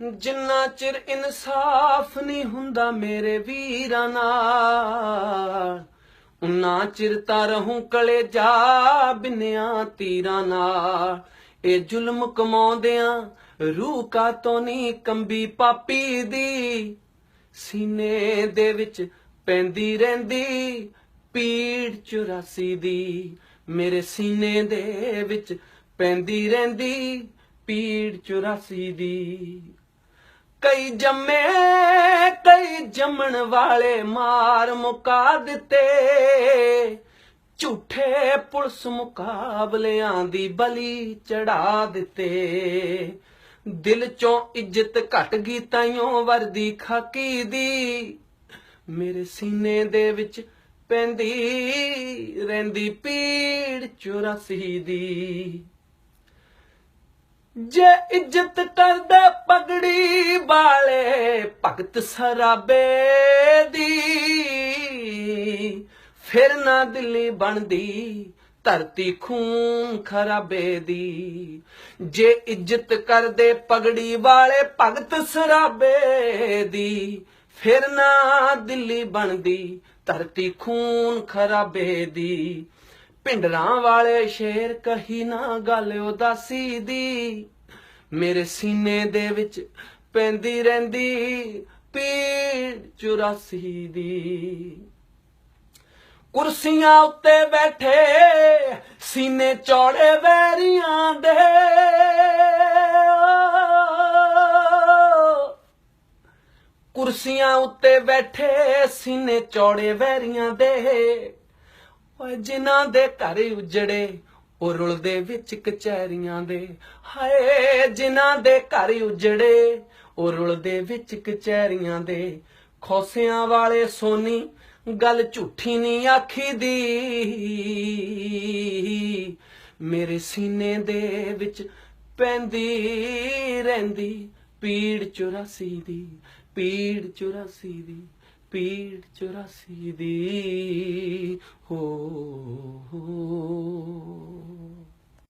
ਜਿੰਨਾ ਚਿਰ ਇਨਸਾਫ ਨਹੀਂ ਹੁੰਦਾ ਮੇਰੇ ਵੀਰਾਂ ਨਾਲ, ਉਨਾ ਚਿਰ ਤਾਂ ਰਹੂੰ ਕਲੇ ਜਾ ਬਿਨਿਆ ਤੀਰਾਂ ਨਾਲ। ਇਹ ਜ਼ੁਲਮ ਕਮਾਉਂਦਿਆਂ ਰੂਹ ਕਾ ਤੋਂ ਨਹੀਂ ਕੰਬੀ ਪਾਪੀ ਦੀ, ਸੀਨੇ ਦੇ ਵਿੱਚ ਪੈਂਦੀ ਰਹਿੰਦੀ ਪੀੜ 84 ਦੀ। ਮੇਰੇ ਸੀਨੇ ਦੇ ਵਿੱਚ ਪੈਂਦੀ ਰਹਿੰਦੀ ਪੀੜ 84 ਦੀ। ਕਈ ਜੰਮੇ, ਕਈ ਜੰਮਣ ਵਾਲੇ ਮਾਰ ਮੁਕਾ ਦਿੱਤੇ। ਝੂਠੇ ਪੁਲਿਸ ਮੁਕਾਬਲਿਆਂ ਦੀ ਬਲੀ ਚੜਾ ਦਿੱਤੇ। ਦਿਲ ਚੋਂ ਇੱਜ਼ਤ ਘਟ ਗਈ ਤਾਈਓ ਵਰਦੀ ਖਾਕੀ ਦੀ। ਮੇਰੇ ਸੀਨੇ ਦੇ ਵਿੱਚ ਪੈਂਦੀ ਰਹਿੰਦੀ ਪੀੜ 84 ਦੀ। ਜੇ ਇੱਜ਼ਤ ਕਰਦੇ ਪਗੜੀ ਵਾਲੇ ਭਗਤ ਸਰਾਬੇ ਦੀ, ਫਿਰ ਨਾ ਦਿੱਲੀ ਬਣਦੀ ਧਰਤੀ ਖੂਨ ਖਰਾਬੇ ਦੀ। ਜੇ ਇੱਜ਼ਤ ਕਰਦੇ ਪਗੜੀ ਵਾਲੇ ਭਗਤ ਸਰਾਬੇ ਦੀ, ਫਿਰ ਨਾ ਦਿੱਲੀ ਬਣਦੀ ਧਰਤੀ ਖੂਨ ਖਰਾਬੇ ਦੀ। ਪਿੰਡਰਾਂ ਵਾਲੇ ਸ਼ੇਰ ਕਹੀ ਨਾ ਗੱਲ ਉਦਾਸੀ ਦੀ। ਮੇਰੇ ਸੀਨੇ ਦੇ ਵਿੱਚ ਪੈਂਦੀ ਰਹਿੰਦੀ ਪੀੜ 84 ਦੀ। ਕੁਰਸੀਆਂ ਉੱਤੇ ਬੈਠੇ ਸੀਨੇ ਚੌੜੇ ਵੈਰੀਆਂ ਦੇ। ਕੁਰਸੀਆਂ ਉੱਤੇ ਬੈਠੇ ਸੀਨੇ ਚੌੜੇ ਵੈਰੀਆਂ ਦੇ। ਓਏ ਜਿਨ੍ਹਾਂ ਦੇ ਘਰ ਉਜੜੇ, ਉਹ ਰੁਲਦੇ ਵਿੱਚ ਕਚਹਿਰੀਆਂ ਦੇ। ਹਾਏ, ਜਿਨ੍ਹਾਂ ਦੇ ਘਰ ਉਜੜੇ, ਉਹ ਰੁਲਦੇ ਵਿੱਚ ਕਚਹਿਰੀਆਂ ਦੇ। ਖੋਸਿਆਂ ਵਾਲੇ ਸੋਨੀ, ਗੱਲ ਝੂਠੀ ਨਹੀਂ ਆਖੀ ਦੀ ਮੇਰੇ ਸੀਨੇ ਦੇ ਵਿੱਚ ਪੈਂਦੀ ਰਹਿੰਦੀ, ਪੀੜ 84 ਦੀ ਪੀੜ 84 ਦੀ ਪੀੜ 84 ਦੀ